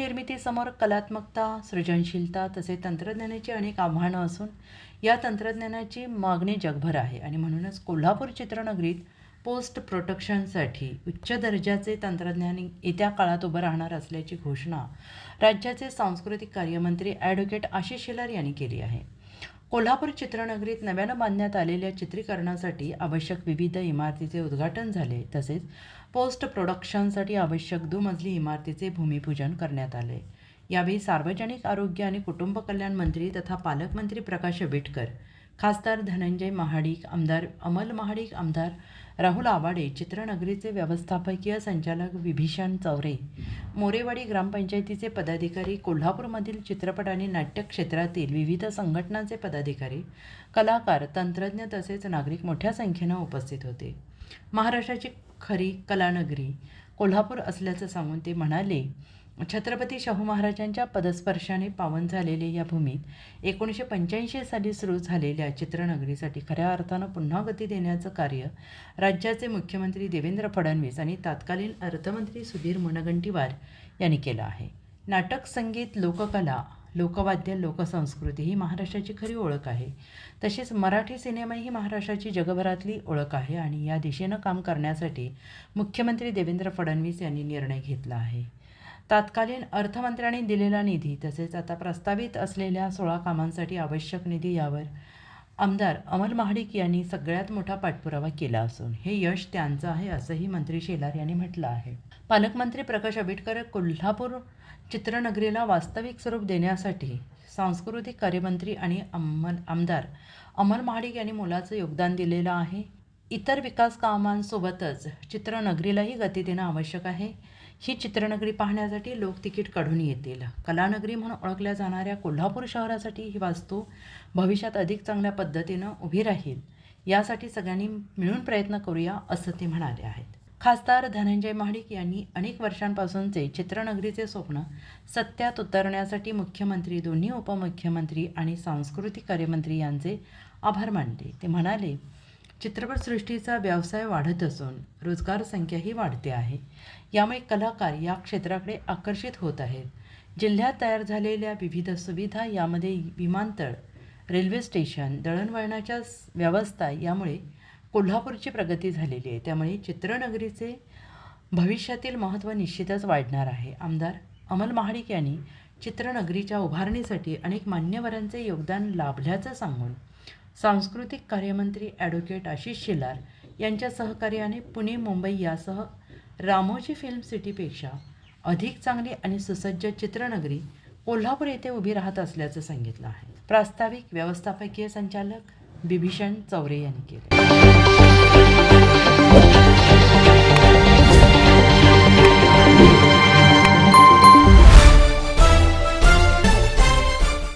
निर्मितीसमोर कलात्मकता सृजनशीलता तसेच तंत्रज्ञानाची अनेक आव्हानं असून या तंत्रज्ञानाची मागणी जगभर आहे. आणि म्हणूनच कोल्हापूर चित्रनगरीत पोस्ट प्रोटेक्शनसाठी उच्च दर्जाचे तंत्रज्ञान येत्या काळात उभं राहणार असल्याची घोषणा राज्याचे सांस्कृतिक कार्यमंत्री ॲडव्होकेट आशिष शेलार यांनी केली आहे. कोल्हापूर चित्रनगरीत नव्यानं बांधण्यात आलेल्या चित्रीकरणासाठी आवश्यक विविध इमारतीचे उद्घाटन झाले. तसेच पोस्ट प्रोडक्शनसाठी आवश्यक दुमजली इमारतीचे भूमिपूजन करण्यात आले. यावेळी सार्वजनिक आरोग्य आणि कुटुंब कल्याण मंत्री तथा पालकमंत्री प्रकाश आंबेडकर खासदार धनंजय महाडिक आमदार अमल महाडिक आमदार राहुल आवाडे चित्रनगरीचे व्यवस्थापकीय संचालक विभीषण चौरे मोरेवाडी ग्रामपंचायतीचे पदाधिकारी कोल्हापूरमधील चित्रपट आणि नाट्य क्षेत्रातील विविध संघटनांचे पदाधिकारी कलाकार तंत्रज्ञ तसेच नागरिक मोठ्या संख्येनं उपस्थित होते. महाराष्ट्राची खरी कलानगरी कोल्हापूर असल्याचं सांगून ते म्हणाले छत्रपती शाहू महाराजांच्या पदस्पर्शाने पावन झालेल्या या भूमीत एकोणीसशे पंच्याऐंशी साली सुरू झालेल्या चित्रनगरीसाठी खऱ्या अर्थानं पुन्हा गती देण्याचं कार्य राज्याचे मुख्यमंत्री देवेंद्र फडणवीस आणि तत्कालीन अर्थमंत्री सुधीर मुनगंटीवार यांनी केलं आहे. नाटक संगीत लोककला लोकवाद्य लोकसंस्कृती ही महाराष्ट्राची खरी ओळख आहे. तसेच मराठी सिनेमा ही महाराष्ट्राची जगभरातली ओळख आहे आणि या दिशेनं काम करण्यासाठी मुख्यमंत्री देवेंद्र फडणवीस यांनी निर्णय घेतला आहे. तत्कालीन अर्थमंत्र्यांनी दिलेला निधी तसेच आता प्रस्तावित असलेल्या सोळा कामांसाठी आवश्यक निधी यावर आमदार अमल महाडिक यांनी सगळ्यात मोठा पाठपुरावा केला असून हे यश त्यांचं आहे असंही मंत्री शेलार यांनी म्हटलं आहे. पालकमंत्री प्रकाश आंबेडकर कोल्हापूर चित्रनगरीला वास्तविक स्वरूप देण्यासाठी सांस्कृतिक कार्यमंत्री आणि अंमल आमदार अमल महाडिक यांनी मोलाचं योगदान दिलेलं आहे. इतर विकास कामांसोबतच चित्रनगरीलाही गती देणं आवश्यक आहे. ही चित्रनगरी पाहण्यासाठी लोक तिकीट काढून येतील. कलानगरी म्हणून ओळखल्या जाणाऱ्या कोल्हापूर शहरासाठी ही वास्तू भविष्यात अधिक चांगल्या पद्धतीनं उभी राहील. यासाठी सगळ्यांनी मिळून प्रयत्न करूया असं ते म्हणाले आहेत. खासदार धनंजय महाडिक यांनी अनेक वर्षांपासूनचे चित्रनगरीचे स्वप्न सत्यात उतरण्यासाठी मुख्यमंत्री दोन्ही उपमुख्यमंत्री आणि सांस्कृतिक कार्यमंत्री यांचे आभार मानले. ते म्हणाले चित्रपटसृष्टीचा व्यवसाय वाढत असून रोजगार संख्याही वाढते आहे. यामुळे कलाकार या क्षेत्राकडे आकर्षित होत आहेत. जिल्ह्यात तयार झालेल्या विविध सुविधा यामध्ये विमानतळ रेल्वे स्टेशन दळणवळणाच्या व्यवस्था यामुळे कोल्हापूरची प्रगती झालेली आहे. त्यामुळे चित्रनगरीचे भविष्यातील महत्त्व निश्चितच वाढणार आहे. आमदार अमल महाडिक यांनी चित्रनगरीच्या उभारणीसाठी अनेक मान्यवरांचे योगदान लाभल्याचं सांगून सांस्कृतिक कार्यमंत्री ॲडव्होकेट आशिष शेलार यांच्या सहकार्याने पुणे मुंबई यासह रामोजी फिल्म सिटीपेक्षा अधिक चांगली आणि सुसज्ज चित्रनगरी कोल्हापूर येथे उभी राहत असल्याचं सांगितलं आहे. प्रास्ताविक व्यवस्थापकीय संचालक बिभीषण चौरे यांनी केले